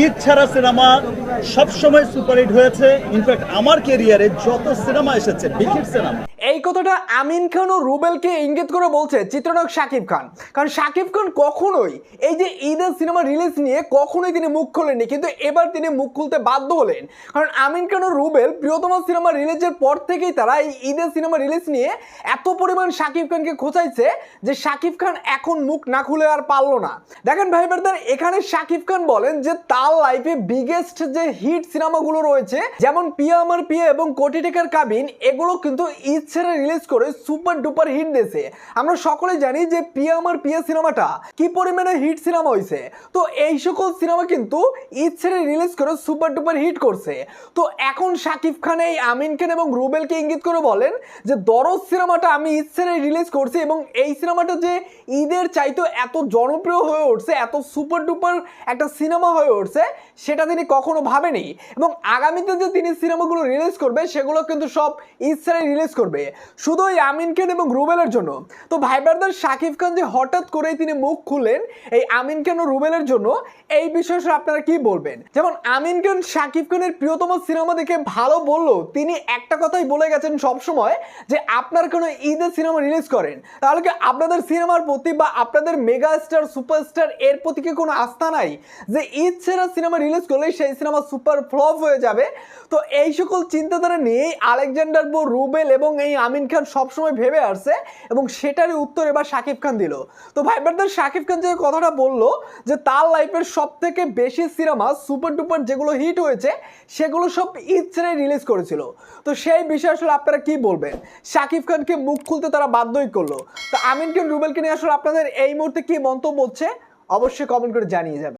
ঈদ ছাড়া সিনেমা সবসময় সুপারহিট হয়েছে। ইনফ্যাক্ট আমার কেরিয়ারে যত সিনেমা এসেছে বিগ সিনেমা এই কথাটা আমিন খান ও রুবেলকে ইঙ্গিত করে বলছে চিত্রনায়ক শাকিব খান। কারণ শাকিব খান কখনোই এই যে ঈদের সিনেমা রিলিজ নিয়ে কখনোই তিনি মুখ খোলেননি, কিন্তু এবার তিনি মুখ খুলতে বাধ্য হলেন। কারণ আমিন খান ও রুবেল প্রিয়তমা সিনেমা রিলিজের পর থেকেই তারা এই ঈদের সিনেমা রিলিজ নিয়ে এত পরিমাণ শাকিব খানকে খোঁচাইছে যে শাকিব খান এখন মুখ না খুলে আর পারল না। দেখেন ভাই ব্রাদার, এখানে শাকিব খান বলেন যে তার লাইফে বিগেস্ট যে হিট সিনেমাগুলো রয়েছে, যেমন পিয়া আমার পিয়া এবং কোটি টেকার কাবিন, এগুলো কিন্তু ঈদ ছেড়ে রিলিজ করে সুপার ডুপার হিট দিয়েছে। আমরা সকলে জানি যে পিয়া আমার পিয়া সিনেমাটা কি পরিমাণে হিট সিনেমা হয়েছে তো এই সকল সিনেমা কিন্তু ঈদ ছেড়ে রিলিজ করে সুপার ডুপার হিট করছে। তো এখন শাকিব খান এই আমিন খান এবং রুবেলকে ইঙ্গিত করে বলেন যে দরজ সিনেমাটা আমি ঈদ ছেড়ে রিলিজ করছি এবং এই সিনেমাটা যে ঈদের চাইতো এত জনপ্রিয় হয়ে উঠছে, এত সুপার ডুপার একটা সিনেমা হয়ে উঠছে, সেটা তিনি কখনো ভাবেনি। এবং আগামীতে যে তিনি সিনেমাগুলো রিলিজ করবে, সেগুলো কিন্তু সব ঈদ ছেড়ে রিলিজ করবে। শুধু ওই আমিন খান এবং রুবেলের জন্য। তো ভাই ব্রাদার শাকিব খান যে হঠাৎ করেই তিনি মুখ খুললেন এই আমিন খান ও রুবেলের জন্য, এই বিষয়ে আপনারা কি বলবেন? যেমন আমিন খান শাকিব খানের প্রিয়তম সিনেমা দেখে ভালো বলল তিনি একটা কথাই বলে গেছেন সব সময় যে আপনার কোনো ঈদের সিনেমা রিলিজ করেন। তাহলে কি আপনাদের সিনেমার প্রতি বা আপনাদের মেগা স্টার সুপারস্টার এর প্রতি কি কোনো আস্থা নাই? যে ঈদ সেরা সিনেমা রিলিজ করলে সেই সিনেমা সুপার ফ্লপ হয়ে যাবে। তো এই সকল চিন্তাধারা নিয়েই আলেকজান্ডার বো, রুবেল এবং এই আমিন খান সবসময় ভেবে আসছে এবং সেটারই উত্তর এবার শাকিব খান দিল। তো ভাই ব্রাদার, শাকিব খান যে কথাটা বলল যে তার লাইফের সব থেকে বেশি সিনেমা সুপার ডুপার যেগুলো হিট হয়েছে, সেগুলো সব ছেড়ে রিলিজ করেছিল। তো সেই বিষয়ে আসলে আপনারা কি বলবেন? শাকিব খানকে মুখ খুলতে তারা বাধ্যই করল। তো আমিন খান, রুবেলকে নিয়ে আসলে আপনাদের এই মুহূর্তে কি মন্তব্য হচ্ছে? অবশ্যই কমেন্ট করে জানিয়ে যাবেন।